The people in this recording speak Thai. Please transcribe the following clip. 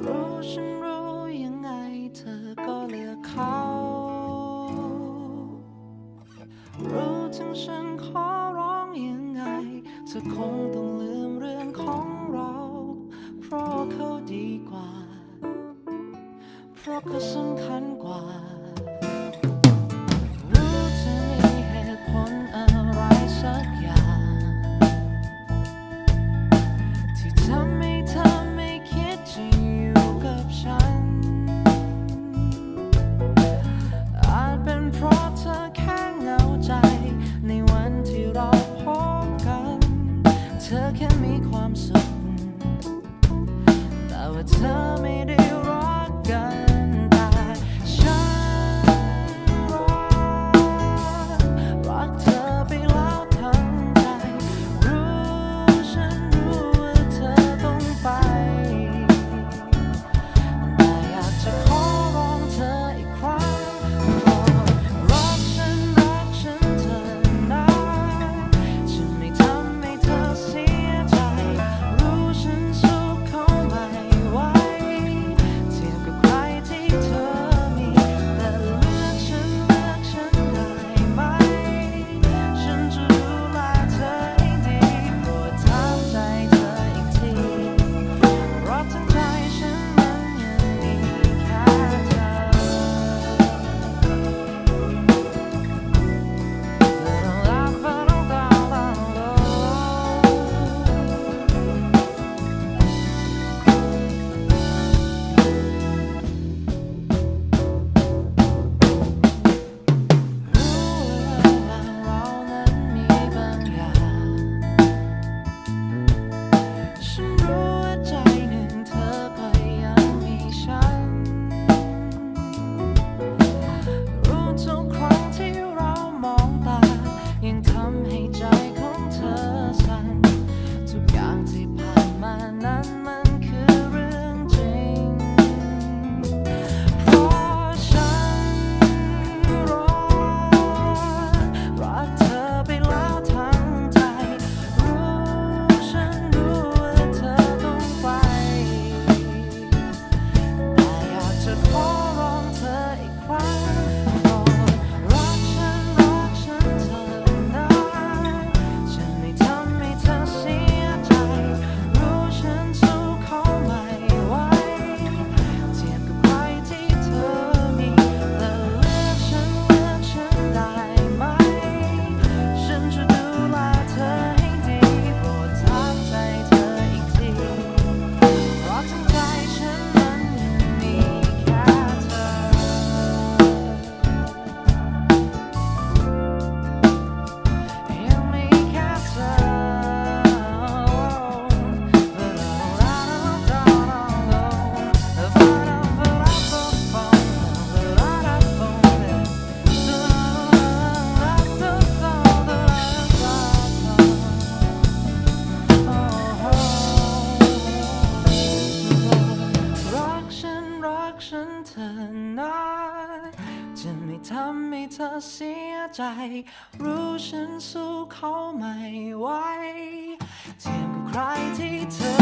รู้ฉันรู้ยังไงเธอก็เลือกเขา รู้ถึงฉันขอร้องยังไงเธอคงต้องลืมเรื่องของเรา เพราะเขาดีกว่า เพราะเขาสำคัญกว่า เสียใจ รู้ฉันสู้เขาไม่ไหวเทียบกับใครที่เธอ